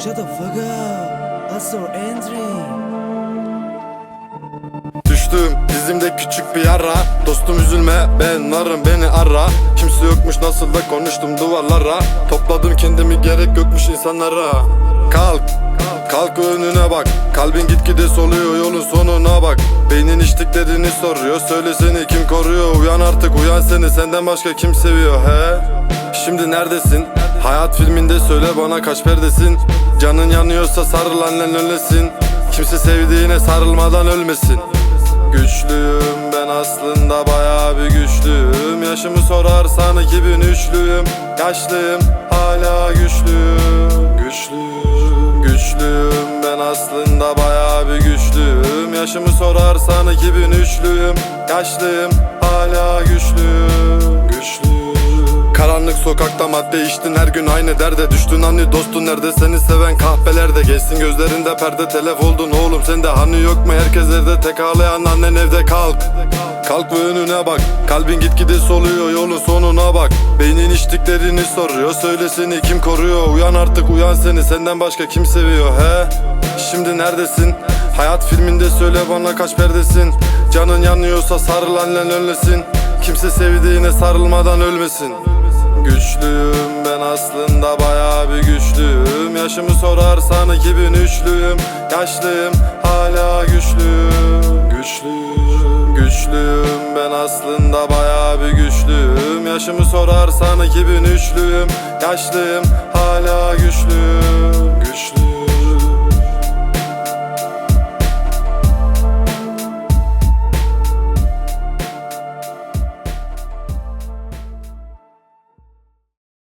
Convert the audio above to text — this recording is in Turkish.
Shut the fuck up. I saw Andre. Düştüm dizimde küçük bir yara. Dostum üzülme ben narım beni ara. Kimse yokmuş nasıl da konuştum duvarlara. Topladım kendimi gerek yokmuş insanlara. Kalk Kalk önüne bak. Kalbin gitgide soluyor yolun sonuna bak. Beynin içtiklerini soruyor Söyle seni kim koruyor? Uyan artık uyan seni senden başka kim seviyor he Şimdi neredesin? Hayat filminde söyle bana kaç perdesin? Canın yanıyorsa sarıl annen öylesin Kimse sevdiğine sarılmadan ölmesin. Güçlüyüm ben aslında bayağı bir güçlüyüm. Yaşımı sorarsan 2003'lüyüm Yaşlıyım hala güçlüyüm. Güçlüyüm Güçlüyüm ben aslında bayağı bir güçlüyüm. Yaşımı sorarsan 2003'lüyüm Yaşlıyım hala güçlüyüm. Güçlüyüm Karanlık sokakta madde içtin her gün aynı derde Düştün. Hani dostun nerede seni seven kahvelerde Geçsin. Gözlerinde perde telef oldun oğlum Sende hani yok mu? Herkes evde tek ağlayan annen evde kalk. Kalk ve önüne bak Kalbin gitgide soluyor yolun sonuna bak. Beynin içtiklerini soruyor Söyle seni kim koruyor? Uyan artık uyan seni senden başka kim seviyor he? Şimdi neredesin? Hayat filminde söyle bana kaç perdesin? Canın yanıyorsa sarıl annen önlesin Kimse sevdiğine sarılmadan ölmesin Güçlüyüm ben aslında bayağı bir güçlüyüm. Yaşımı sorarsan 2003'lüyüm Yaşlıyım hala güçlüyüm. Güçlüyüm Güçlüyüm ben aslında bayağı bir güçlüyüm. Yaşımı sorarsan 2003'lüyüm Yaşlıyım hala güçlüyüm. Güçlüyüm